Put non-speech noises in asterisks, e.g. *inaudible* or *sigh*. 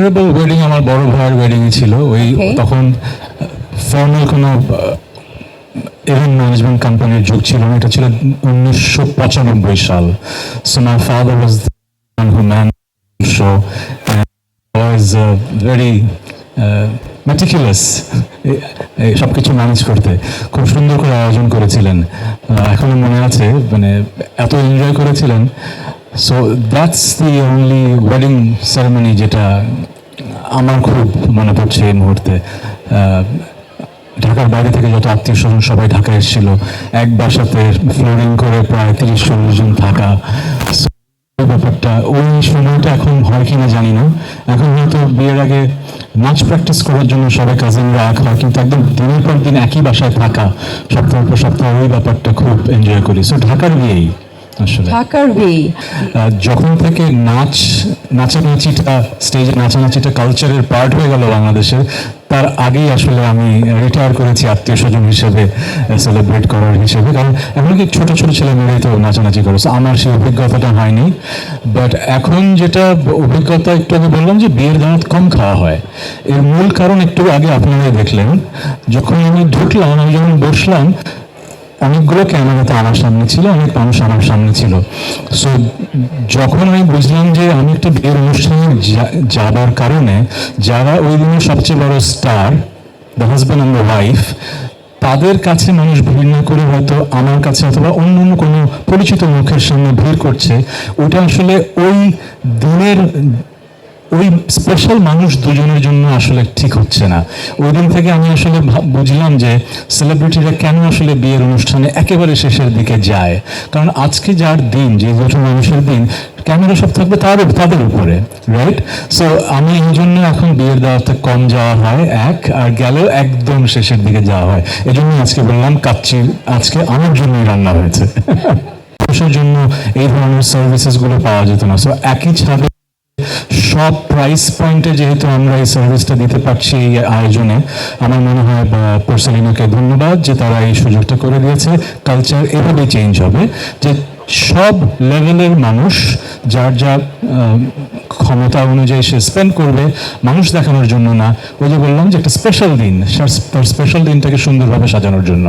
Memorable wedding আমার বড় ভাইয়ের ওয়েডিং ছিল ওই তখন ফর্মাল কোনো ইভেন্ট ম্যানেজমেন্ট কোম্পানির যুগ ছিল না। এটা ছিল উনিশশো পঁচানব্বই সাল। So my father was who man show was very meticulous সব কিছু ম্যানেজ করতে। খুব সুন্দর করে আয়োজন করেছিলেন। এখনও মনে আছে মানে এত এনজয় করেছিলেন so that's the only wedding ceremony যেটা আমার খুব মনে পড়ছে এই মুহূর্তে। ঢাকার বাইরে থেকে যত আত্মীয় স্বজন সবাই ঢাকা এসেছিল, এক বাসাতে ফ্লোরিং করে প্রায় তিরিশ চল্লিশ জন থাকা। ব্যাপারটা, ওই সময়টা এখন হয় কিনা জানি না। এখন হয়তো বিয়ের আগে নাচ প্র্যাকটিস করার জন্য সবাই কাজিনরা এক হয়, কিন্তু একদম দিনের পর দিন একই বাসায় থাকা সপ্তাহ পর সপ্তাহ ওই ব্যাপারটা খুব এনজয় করি। সো ঢাকার বিয়েই। আসলে ঢাকার আহ, যখন থেকে নাচ নাচানাচিটা স্টেজে নাচানাচিটা কালচারের পার্ট হয়ে গেল বাংলাদেশের তার আগেই আসলে আমি রিটায়ার করেছি আত্মীয় স্বজন হিসেবে সেলিব্রেট করার হিসেবে। কারণ এমনকি ছোট ছোট ছেলে মেয়েরাই তো নাচানাচি করেছে আমার সেই অভিজ্ঞতাটা হয়নি। বাট এখন যেটা অভিজ্ঞতা একটু আগে বললাম যে বিয়ের দাঁত কম খাওয়া হয়। এর মূল কারণ একটু আগে আপনারাই দেখলেন যখন আমি ঢুকলাম আমি যখন বসলাম অনেকগুলো ক্যামেরা তো আমার সামনে ছিল, অনেক মানুষ আমার সামনে ছিল। সো যখন আমি বুঝলাম যে আমি একটা বিয়ের অনুষ্ঠানে যাবার কারণে যারা ওই দিনের সবচেয়ে বড় star the husband and the wife তাদের কাছে মানুষ ভিড় না করে হয়তো আমার কাছে অথবা অন্য অন্য কোনো পরিচিত মুখের সামনে ভিড় করছে, ওটা আসলে ওই দিনের ওই স্পেশাল মানুষ দুজনের জন্য আসলে ঠিক হচ্ছে না। ওই দিন থেকে আমি আসলে বুঝলাম যে সেলিব্রিটিরা কেন আসলে বিয়ের অনুষ্ঠানে একেবারে শেষের দিকে যায়। কারণ আজকে যার দিন, যে দুটো মানুষের দিন, ক্যামেরা সব থাকবে তার তাদের উপরে রাইট সো আমি এই জন্য এখন বিয়ের দাওয়াতে কম যাওয়া হয়, এক, আর গেলেও একদম শেষের দিকে যাওয়া হয়। এই জন্য আজকে বললাম কাচ্চির আজকে আমার জন্যই রান্না হয়েছে। *laughs* মানুষের জন্য এই ধরনের সার্ভিসেসগুলো পাওয়া যেত না। সো একই ছাদে সব প্রাইস পয়েন্টে যেহেতু আমরা এই সার্ভিসটা দিতে পারছি এই আয়োজনে আমার মনে হয় পোর্সেলিনাকে ধন্যবাদ যে তারা এই সুযোগটা করে দিয়েছে। কালচার এভাবে চেঞ্জ হবে যে সব লেভেলের মানুষ যার যা আহ, ক্ষমতা অনুযায়ী সে স্পেন্ড করবে মানুষ দেখানোর জন্য না। ওই যে বললাম যে একটা স্পেশাল দিন তার স্পেশাল দিনটাকে সুন্দরভাবে সাজানোর জন্য।